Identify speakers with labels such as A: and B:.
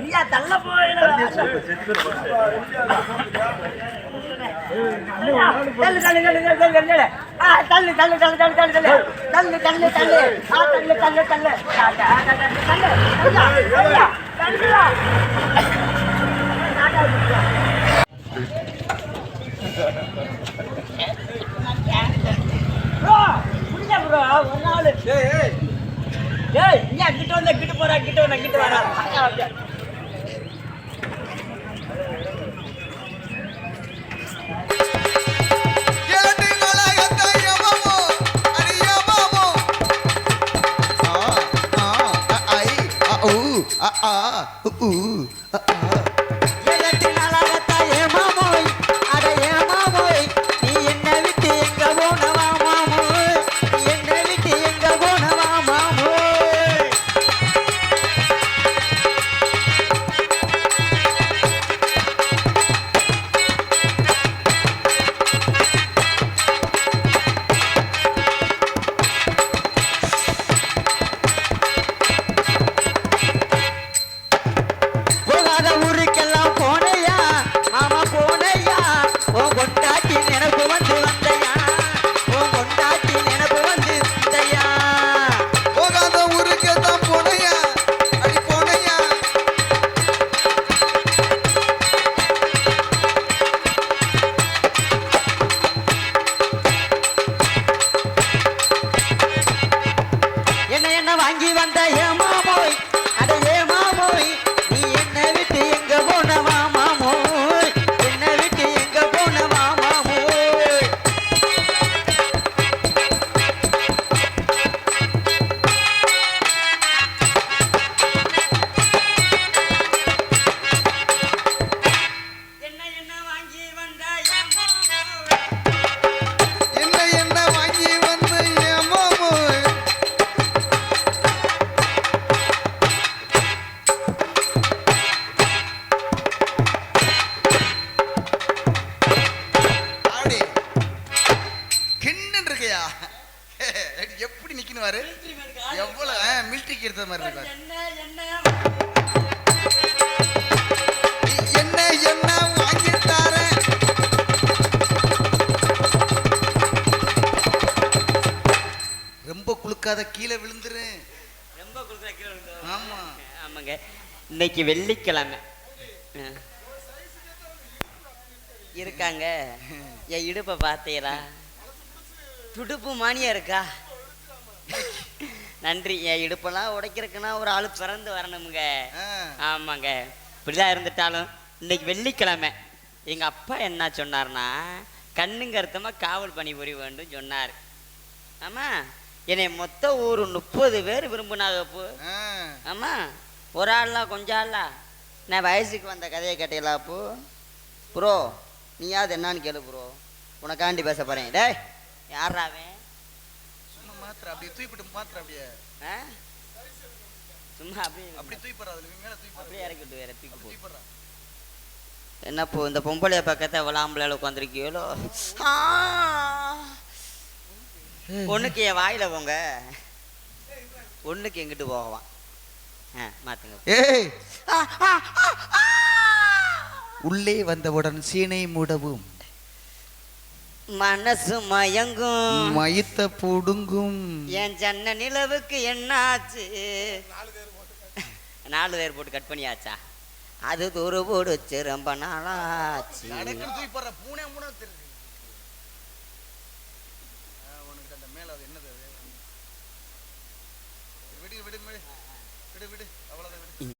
A: ஐயா தள்ள போயிடு தள்ளு தள்ளு தள்ளு தள்ளு தள்ளு தள்ளு தள்ளு தள்ளு தள்ளு தள்ளு தள்ளு தள்ளு தள்ளு தள்ளு தள்ளு தள்ளு ஆ, த- ஆ, த- த- தள்ளு ஐயா ஐயா தள்ளுடா ப்ரோ புரியா ப்ரோ ஒரு நாள் ஏய் இங்க கிட்ட வந்த கிட்ட போறா கிட்ட வந்த கிட்ட வரா அக்கா,
B: தாங்கி வந்த
C: பாரு எவ்வளவு மிலிட்ரிக்கு எடுத்த மாதிரி இருக்கு பாரு.
B: என்ன என்ன?
C: வாங்கி தாரேன் ரொம்ப குளுக்காத கீழே விழுந்துரு.
B: ரொம்ப குளிர கீழே விழுந்தோம்.
C: ஆமா.
B: ஆமாங்க. இன்னைக்கு வெள்ளிக்கிழமை. இருக்காங்க. என் இடுப்பை பார்த்தீங்களா? துடுப்பு மானியா இருக்கா? நன்றி. என் இடுப்பெல்லாம் உடைக்கிறதுக்குன்னா ஒரு ஆள் பிறந்து வரணுமுங்க. ஆமாங்க. இப்படிதான் இருந்துட்டாலும் இன்னைக்கு வெள்ளிக்கிழமை. எங்க அப்பா என்ன சொன்னார்னா கண்ணுங்க அர்த்தமா காவல் பணி புரிய வேண்டும் சொன்னார். ஆமா. என்னை மொத்த ஊர் முப்பது பேர் விரும்பினாங்க போ.
C: ஆ.
B: ஆமா. ஒரு ஆள்லாம் கொஞ்சம் ஆளா நான் வயசுக்கு வந்த கதையை கேட்டீங்களா அப்போ ப்ரோ நீயாவது என்னன்னு கேளு ப்ரோ. உனக்காண்டி பேச போறேன். டேய் யாரா
C: மாத்திர அப்படியே தூக்கிட்டு மாத்திர அப்படியே?
B: சும்மா அப்படியே
C: அப்படி தூக்கிப்படுற அதுல மேல தூக்கிப்படுற.
B: அப்படியே இறக்கிட்டு வேற தூக்கி போ.
C: தூக்கிப்படுற.
B: என்ன இப்போ இந்த பொம்பளைய பக்கத்தை விளாம்பளையில உட்காந்துருக்கீங்களோ ஒண்ணுக்கு என் வாயில போங்க. ஒண்ணுக்கு எங்கிட்டு போகவான் ஆ மாத்துங்க.
C: ஏய். உள்ளே வந்தவுடன் சீனை மூடவும்.
B: மனசு மயங்கும்.
C: மயித்த புடுங்கும்.
B: என் ஜன்ன நிலவுக்கு என்னாச்சு? நாலு பேர் போட்டு கட் பண்ணியாச்சா? அது துரு போடுச்சு ரொம்ப நாளாச்சு.